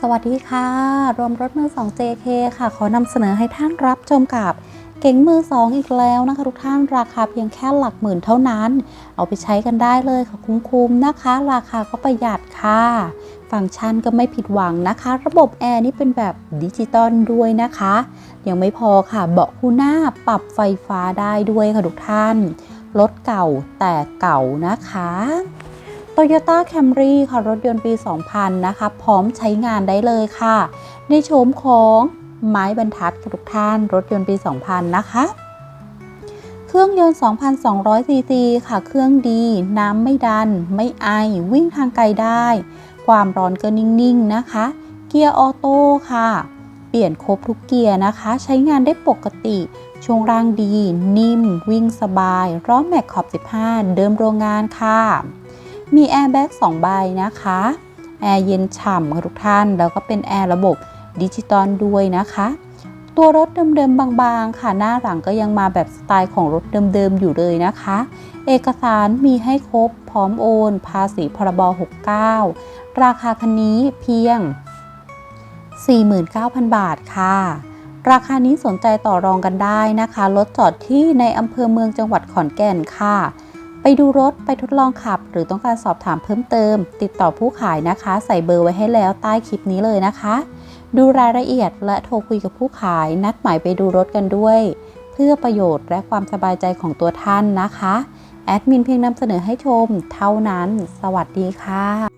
สวัสดีค่ะ รวมรถมือ 2 JK ค่ะ ขอนำเสนอให้ท่านรับชมกับเก๋งมือ 2 อีกแล้วนะคะ ทุกท่านราคาเพียงแค่หลักหมื่นเท่านั้น เอาไปใช้กันได้เลยค่ะคุ้มๆนะคะ ราคาก็ประหยัดค่ะ ฟังก์ชันก็ไม่ผิดหวังนะคะ ระบบแอร์นี่เป็นแบบดิจิตอลด้วยนะคะ ยังไม่พอค่ะเบาะคู่หน้าปรับไฟฟ้าได้ด้วยค่ะทุกท่านรถเก่าแต่เก่านะคะ Toyota Camry ค่ะรถยนต์ปี 2000 นะคะ พร้อมใช้งานได้เลยค่ะ ในโฉมของไม้บรรทัดทุกท่านรถยนต์ปี 2000 นะคะ เครื่องยนต์2,200ซีซีค่ะ เครื่องดี น้ำไม่ดัน ไม่ไอ วิ่งทางไกลได้ ความร้อนก็นิ่ง ๆ นะคะ เกียร์ออโต้ค่ะ เปลี่ยนครบทุกเกียร์นะคะ ใช้งานได้ปกติช่วงล่างดี นิ่ม วิ่งสบายล้อแม็กขอบ 15 เดิมโรงงานค่ะ มีแอร์แบ็ก2ใบนะคะแอร์เย็นฉ่ำค่ะทุกท่าน แล้วก็เป็นแอร์ระบบดิจิตอลด้วยนะคะ ตัวรถเดิมๆบางๆ ค่ะหน้าหลังก็ยังมาแบบสไตล์ของรถเดิมๆอยู่เลยนะคะ เอกสารมีให้ครบพร้อมโอน ภาษีพรบ 69 ราคาคันนี้เพียง 49,000 บาทค่ะ ราคานี้สนใจต่อรองกันได้นะคะ รถจอดที่ในอำเภอเมืองจังหวัดขอนแก่นค่ะ ไปดูรถไปทดลองขับ หรือต้องการสอบถามเพิ่มเติม ติดต่อผู้ขายนะคะ ใส่เบอร์ไว้ให้แล้วใต้คลิปนี้เลยนะคะ ดูรายละเอียดและโทรคุยกับผู้ขาย นัดหมายไปดูรถกันด้วย เพื่อประโยชน์และความสบายใจของตัวท่านนะคะ แอดมินเพียงนำเสนอให้ชม เท่านั้น สวัสดีค่ะ